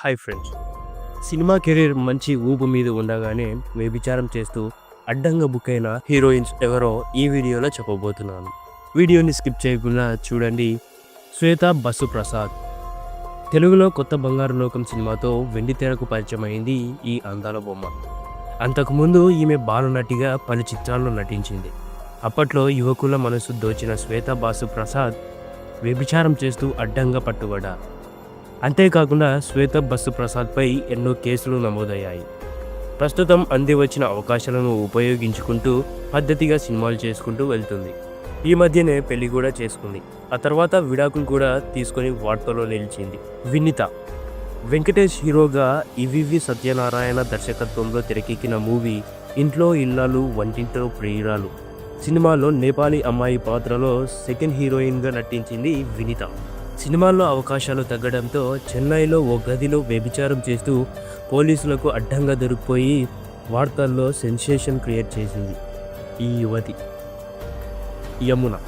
Hi friends. Cinema career మంచి ఊపు మీద ఉండగానే వ్యభిచారం చేస్తూ అడ్డంగా బుక్ అయిన హీరోయిన్స్ ఎవరో ఈ వీడియోలో చెప్పబోతున్నాను. వీడియోని స్కిప్ చేయకుండా చూడండి. శ్వేత బసు ప్రసాద్ తెలుగులో కొత్త బంగారు లోకం సినిమాతో వెండి తెరకు పరిచయం అయింది ఈ అందాల బొమ్మ. అంతకుముందు ఈమె బాలనటిగా పలు చిత్రాల్లో నటించింది. అప్పట్లో యువకుల మనసు దోచిన శ్వేత బాసు ప్రసాద్ వ్యభిచారం చేస్తూ అడ్డంగా పట్టుబడ్డారు. అంతేకాకుండా శ్వేత బస్సు ప్రసాద్పై ఎన్నో కేసులు నమోదయ్యాయి. ప్రస్తుతం అంది వచ్చిన అవకాశాలను ఉపయోగించుకుంటూ పద్ధతిగా సినిమాలు చేసుకుంటూ వెళ్తుంది. ఈ మధ్యనే పెళ్ళి కూడా చేసుకుంది. ఆ తర్వాత విడాకులు కూడా తీసుకొని వార్తల్లో నిలిచింది. వినిత. వెంకటేష్ హీరోగా ఇవివి సత్యనారాయణ దర్శకత్వంలో తెరకెక్కిన మూవీ ఇంట్లో ఇల్లాలు వంటింట్లో ప్రియురాలు. సినిమాలో నేపాలీ అమ్మాయి పాత్రలో సెకండ్ హీరోయిన్గా నటించింది వినిత. సినిమాల్లో అవకాశాలు తగ్గడంతో చెన్నైలో ఓ గదిలో వ్యభిచారం చేస్తూ పోలీసులకు అడ్డంగా దొరికిపోయి వార్తల్లో సెన్సేషన్ క్రియేట్ చేసింది ఈ యువతి. యమున.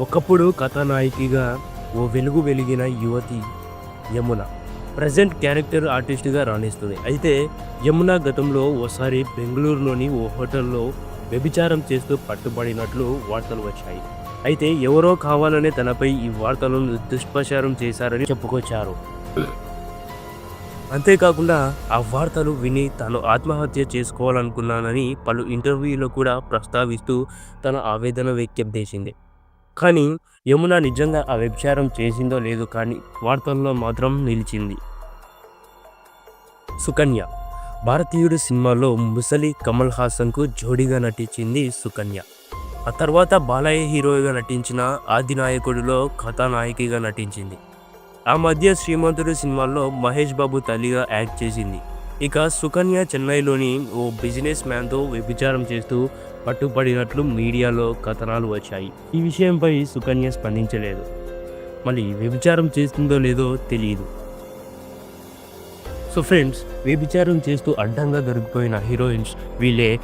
ఒకప్పుడు కథానాయికగా ఓ వెలుగు వెలిగిన యువతి యమున. ప్రజెంట్ క్యారెక్టర్ ఆర్టిస్ట్గా రాణిస్తుంది. అయితే యమున గతంలో ఓసారి బెంగళూరులోని ఓ హోటల్లో వ్యభిచారం చేస్తూ పట్టుబడినట్లు వార్తలు వచ్చాయి. అయితే ఎవరో కావాలనే తనపై ఈ వార్తలను దుష్ప్రచారం చేశారని చెప్పుకొచ్చారు. అంతేకాకుండా ఆ వార్తలు విని తాను ఆత్మహత్య చేసుకోవాలనుకున్నానని పలు ఇంటర్వ్యూలో కూడా ప్రస్తావిస్తూ తన ఆవేదన వ్యక్తం చేసింది. కానీ యమున నిజంగా ఆ వ్యభిచారం చేసిందో లేదో కానీ వార్తల్లో మాత్రం నిలిచింది. సుకన్య. భారతీయుడు సినిమాలో ముసలి కమల్ హాసన్కు జోడీగా నటించింది సుకన్య. ఆ తర్వాత బాలయ్య హీరోగా నటించిన ఆదినాయకుడిలో కథానాయకిగా నటించింది. ఆ మధ్య శ్రీమంతుడు సినిమాల్లో మహేష్ బాబు తల్లిగా యాక్ట్ చేసింది. ఇక సుకన్య చెన్నైలోని ఓ బిజినెస్ మ్యాన్తో వ్యభిచారం చేస్తూ పట్టుబడినట్లు మీడియాలో కథనాలు వచ్చాయి. ఈ విషయంపై సుకన్య స్పందించలేదు. మళ్ళీ వ్యభిచారం చేస్తుందో లేదో తెలియదు సో ఫ్రెండ్స్ వ్యభిచారం చేస్తూ అడ్డంగా దొరికిపోయిన హీరోయిన్స్ వీళ్ళే